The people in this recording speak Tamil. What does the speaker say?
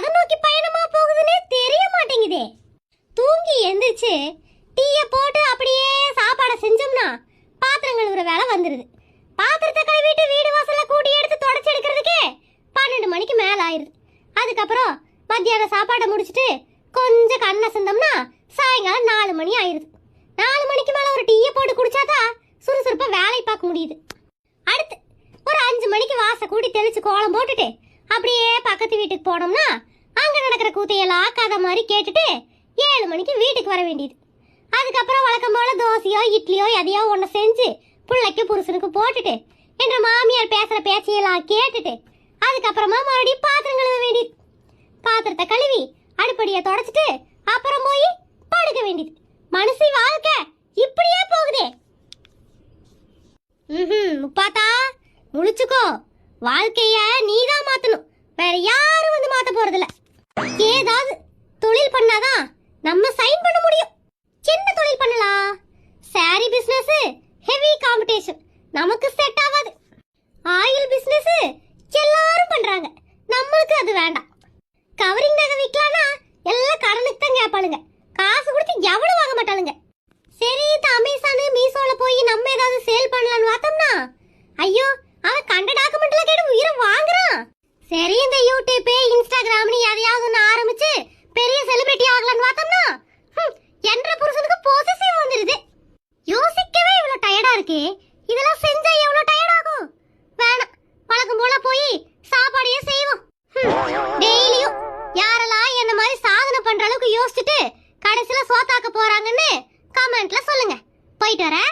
எதை நோக்கி பயணமா போகுதுன்னே தெரிய மாட்டேங்குதே. தூங்கி எந்திரிச்சு டீயை போட்டு அப்படியே சாப்பாடை செஞ்சோம்னா பாத்திரம் கழுவுற வேலை வந்துடுது பாத்திரத்தை கழுவிட்டு வீடு வாசல்ல கூட்டி எடுத்து தொடச்சி எடுக்கிறதுக்கே பன்னெண்டு மணிக்கு மேல ஆயிருது. அதுக்கப்புறம் மத்தியானம் சாப்பாடை முடிச்சிட்டு கொஞ்சம் கண்ணை செந்தோம்னா சாயங்காலம் நாலு மணி ஆயிருது. நாலு மணிக்கு மேல ஒரு டீயை போட்டு குடிச்சாதான் சுறுசுறுப்பா வேலையை பார்க்க முடியுது. அடுத்து ஒரு அஞ்சு மணிக்கு வாச கூட்டி தெளிச்சு கோலம் போட்டுட்டு அப்படியே பக்கத்து வீட்டுக்கு போனோம்னா நடக்கிற கூத்தையெல்லாம் ஆக்காத மாதிரி கேட்டுட்டு ஏழு மணிக்கு வீட்டுக்கு வர வேண்டியது. அதுக்கப்புறம் வழக்கம் போல தோசையோ இட்லியோ எதையோ ஒன்று செஞ்சு பிள்ளைக்கு புருஷனுக்கு போட்டுட்டு என்ற மாமியார் பேசுகிற பேச்சையெல்லாம் கேட்டுட்டு அதுக்கப்புறமா மறுபடியும் பாத்திரம் கழுவ வேண்டியது. பாத்திரத்தை கழுவி அடுப்படியை தொடச்சிட்டு அப்புறம் போய் படுக்க வேண்டியது. மனசு வாழ்க்கை இப்படியே போகுதே. ம் முப்பாத்தா முழிச்சுக்கோ. வாழ்க்கைய நீதான் மாத்தணும். ஏதாவது தொழில் பண்ணாதான் நம்ம சைன் பண்ண முடியும். சின்ன தொழில் பண்ணலாம்? சாரி பிசினஸ் ஹெவி காம்படிஷன் நமக்கு செட் ஆகாது. ஆயில் பிசினஸ் எல்லாரும் பண்றாங்க. நம்மளுக்கு அது வேண்டாம். கவரிங் நகை விற்கலாம்னா எல்லாம் கடனுக்கு தான் கேட்பாளுங்க. காசு கொடுத்து எவ்வளவு வாங்க மாட்டாளுங்க. சரி அமேசானு மீசோல போய் நம்ம ஏதாவது சேல் பண்ணலாம்னு பார்த்தோம்னா ஐயோ அவன் கண்ட டாக்குமெண்ட்ல கேட்டு உயிரை வாங்குறான். சரி இந்த யூடியூப்பே இன்ஸ்டாகிராம்னு இதெல்லாம் செஞ்சா எவ்வளவு டயர்ட் ஆகும்? வேணாம். வழக்கம் போல போய் சாப்பாடையே செய்வோம். டெய்லியும் யாரெல்லாம் என்ன மாதிரி சாதனை பண்ற அளவுக்கு யோசிச்சுட்டு கடைசியில சோத்தாக்க போறாங்கன்னு கமெண்ட்ல சொல்லுங்க. போயிட்டு வரேன்.